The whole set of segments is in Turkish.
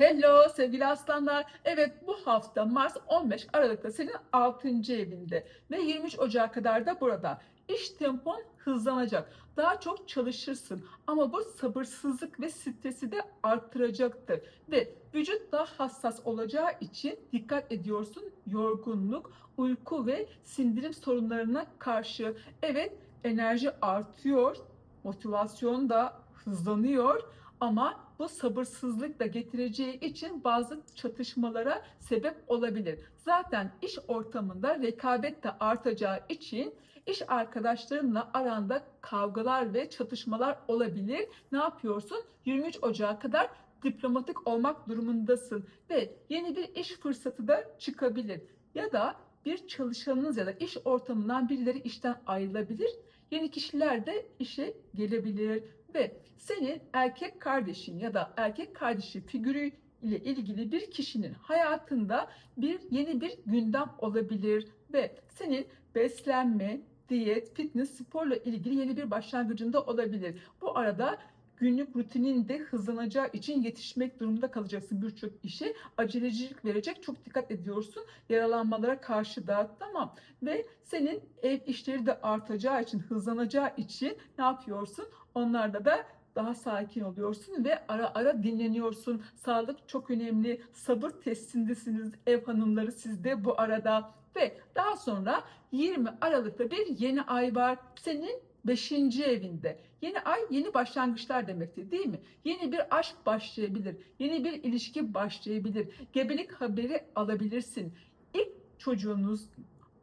Hello sevgili aslanlar. Evet bu hafta Mars 15 Aralık'ta senin 6. evinde ve 23 Ocak'a kadar da burada. İş tempon hızlanacak. Daha çok çalışırsın ama bu sabırsızlık ve stresi de arttıracaktır. Ve vücut daha hassas olacağı için dikkat ediyorsun yorgunluk, uyku ve sindirim sorunlarına karşı. Evet enerji artıyor, motivasyon da hızlanıyor ama bu sabırsızlık da getireceği için bazı çatışmalara sebep olabilir. Zaten iş ortamında rekabet de artacağı için iş arkadaşlarınla aranda kavgalar ve çatışmalar olabilir. Ne yapıyorsun? 23 Ocağı kadar diplomatik olmak durumundasın ve yeni bir iş fırsatı da çıkabilir. Ya da bir çalışanınız ya da iş ortamından birileri işten ayrılabilir. Yeni kişiler de işe gelebilir ve senin erkek kardeşin ya da erkek kardeşi figürü ile ilgili bir kişinin hayatında bir yeni bir gündem olabilir ve senin beslenme, diyet, fitness, sporla ilgili yeni bir başlangıcında olabilir. Bu arada günlük rutinin de hızlanacağı için yetişmek durumunda kalacaksın birçok işe. Acelecilik verecek. Çok dikkat ediyorsun. Yaralanmalara karşı da tamam. Ve senin ev işleri de artacağı için, hızlanacağı için ne yapıyorsun? Onlarda da daha sakin oluyorsun ve ara ara dinleniyorsun. Sağlık çok önemli. Sabır testindesiniz ev hanımları sizde bu arada. Ve daha sonra 20 Aralık'ta bir yeni ay var. Senin 5. evinde. Yeni ay yeni başlangıçlar demektir değil mi? Yeni bir aşk başlayabilir. Yeni bir ilişki başlayabilir. Gebelik haberi alabilirsin. İlk çocuğunuz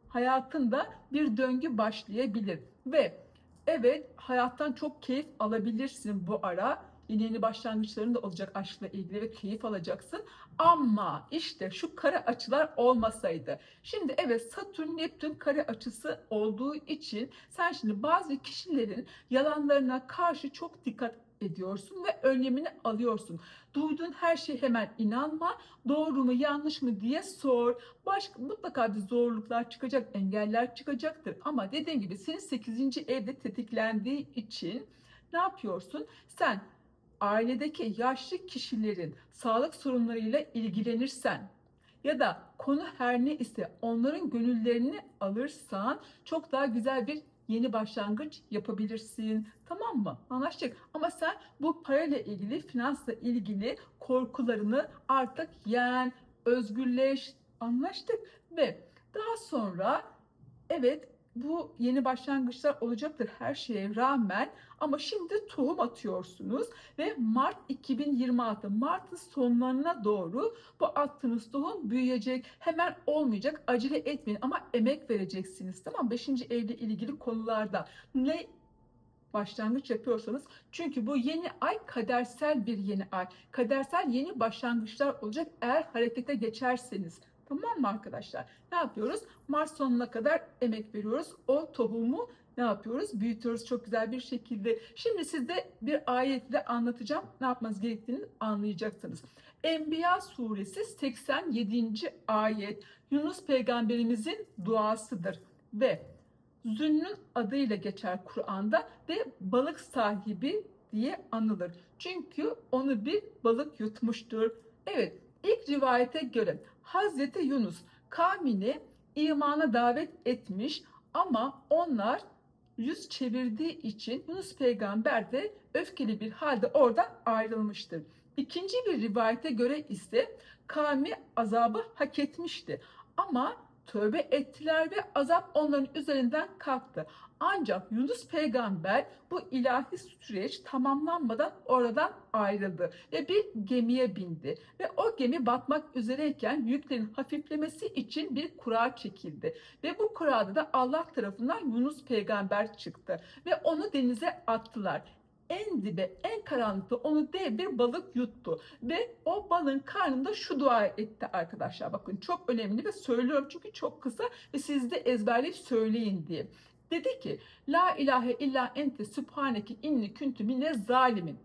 hayatında bir döngü başlayabilir. Ve evet hayattan çok keyif alabilirsin bu ara. Yeni yeni başlangıçların da olacak aşkla ilgili ve keyif alacaksın. Ama işte şu kare açılar olmasaydı. Şimdi evet Satürn Neptün kare açısı olduğu için sen şimdi bazı kişilerin yalanlarına karşı çok dikkat ediyorsun ve önlemini alıyorsun. Duyduğun her şeye hemen inanma. Doğru mu yanlış mı diye sor. Başka mutlaka bir zorluklar çıkacak, engeller çıkacaktır. Ama dediğim gibi senin 8. evde tetiklendiği için ne yapıyorsun? Sen ailedeki yaşlı kişilerin sağlık sorunlarıyla ilgilenirsen ya da konu her ne ise onların gönüllerini alırsan çok daha güzel bir yeni başlangıç yapabilirsin. Tamam mı? Anlaştık. Ama sen bu parayla ilgili, finansla ilgili korkularını artık yen, özgürleş. Anlaştık. Ve daha sonra evet bu yeni başlangıçlar olacaktır her şeye rağmen ama şimdi tohum atıyorsunuz ve Mart 2026 Mart'ın sonlarına doğru bu attığınız tohum büyüyecek. Hemen olmayacak. Acele etmeyin ama emek vereceksiniz. Tamam 5. evle ilgili konularda ne başlangıç yapıyorsanız çünkü bu yeni ay kadersel bir yeni ay. Kadersel yeni başlangıçlar olacak eğer harekete geçerseniz. Tamam mı arkadaşlar? Ne yapıyoruz? Mart sonuna kadar emek veriyoruz. O tohumu ne yapıyoruz? Büyütüyoruz çok güzel bir şekilde. Şimdi size bir ayetle anlatacağım. Ne yapmanız gerektiğini anlayacaksınız. Enbiya suresi 87. ayet Yunus peygamberimizin duasıdır ve Zünnün adıyla geçer Kur'an'da ve balık sahibi diye anılır. Çünkü onu bir balık yutmuştur. Evet, ilk rivayete göre Hazreti Yunus kavmini imana davet etmiş ama onlar yüz çevirdiği için Yunus peygamber de öfkeli bir halde orada ayrılmıştır. İkinci bir rivayete göre ise kavmi azabı hak etmişti. Ama tövbe ettiler ve azap onların üzerinden kalktı. Ancak Yunus peygamber bu ilahi süreç tamamlanmadan oradan ayrıldı ve bir gemiye bindi. Ve o gemi batmak üzereyken yüklerin hafiflemesi için bir kura çekildi. Ve bu kurada da Allah tarafından Yunus peygamber çıktı ve onu denize attılar en dibe, en karanlıkta onu dev bir balık yuttu. Ve o balığın karnında şu dua etti arkadaşlar. Bakın çok önemli ve söylüyorum çünkü çok kısa ve siz de ezberleyip söyleyin diye. Dedi ki La ilahe illa ente sübhaneke inni küntü mine zalimin.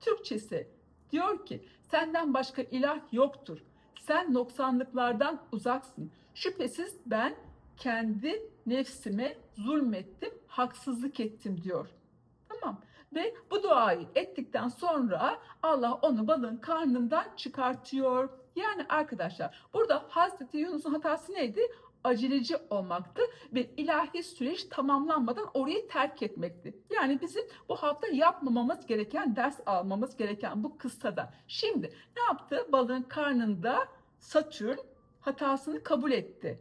Türkçesi diyor ki senden başka ilah yoktur. Sen noksanlıklardan uzaksın. Şüphesiz ben kendi nefsime zulmettim, haksızlık ettim diyor. Tamam. Ve bu duayı ettikten sonra Allah onu balığın karnından çıkartıyor. Yani arkadaşlar burada Hazreti Yunus'un hatası neydi? Aceleci olmaktı ve ilahi süreç tamamlanmadan orayı terk etmekti. Yani bizim bu hafta yapmamamız gereken, ders almamız gereken bu kıssada. Şimdi ne yaptı? Balığın karnında Satürn hatasını kabul etti.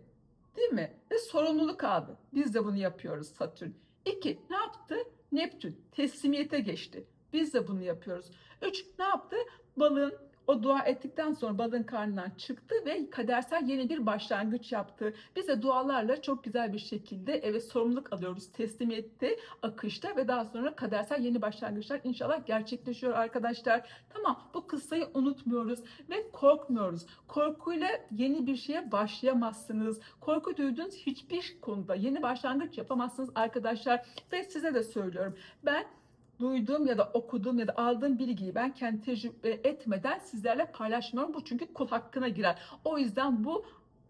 Değil mi? Ve sorumluluk aldı. Biz de bunu yapıyoruz Satürn. İki, ne yaptı? Neptün teslimiyete geçti. Biz de bunu yapıyoruz. Üç, ne yaptı? Balığın o dua ettikten sonra balığın karnından çıktı ve kadersel yeni bir başlangıç yaptı. Biz de dualarla çok güzel bir şekilde evet sorumluluk alıyoruz teslimiyette, akışta ve daha sonra kadersel yeni başlangıçlar inşallah gerçekleşiyor arkadaşlar. Tamam bu kıssayı unutmuyoruz ve korkmuyoruz. Korkuyla yeni bir şeye başlayamazsınız. Korku duyduğunuz hiçbir konuda yeni başlangıç yapamazsınız arkadaşlar. Ve size de söylüyorum. Ben duyduğum ya da okuduğum ya da aldığım bilgiyi ben kendi tecrübe etmeden sizlerle paylaşmıyorum. Bu çünkü kul hakkına girer. O yüzden bu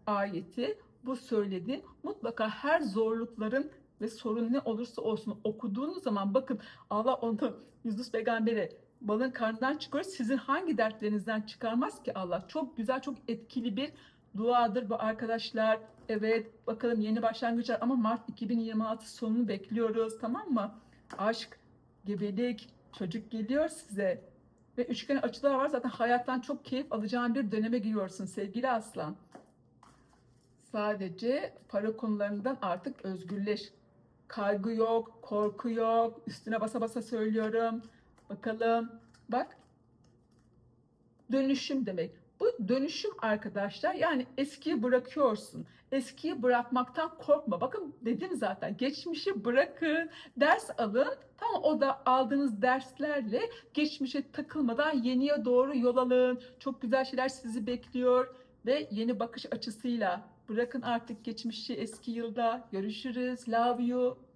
ayeti, bu söylediğim mutlaka her zorlukların ve sorun ne olursa olsun okuduğunuz zaman bakın Allah onu Yunus peygamberi balın karnından çıkıyor. Sizin hangi dertlerinizden çıkarmaz ki Allah? Çok güzel, çok etkili bir duadır bu arkadaşlar. Evet, bakalım yeni başlangıçlar ama Mart 2026 sonunu bekliyoruz, tamam mı? Aşk, gebelik, çocuk geliyor size. Ve üçgen açılar var. Zaten hayattan çok keyif alacağın bir döneme giriyorsun sevgili aslan. Sadece para konularından artık özgürleş. Kaygı yok, korku yok. Üstüne basa basa söylüyorum. Bakalım. Bak. Dönüşüm demek. Bu dönüşüm arkadaşlar yani eskiyi bırakıyorsun. Eskiyi bırakmaktan korkma. Bakın dedim zaten geçmişi bırakın, ders alın. Tamam o da aldığınız derslerle geçmişe takılmadan yeniye doğru yol alın. Çok güzel şeyler sizi bekliyor ve yeni bakış açısıyla bırakın artık geçmişi eski yılda. Görüşürüz. Love you.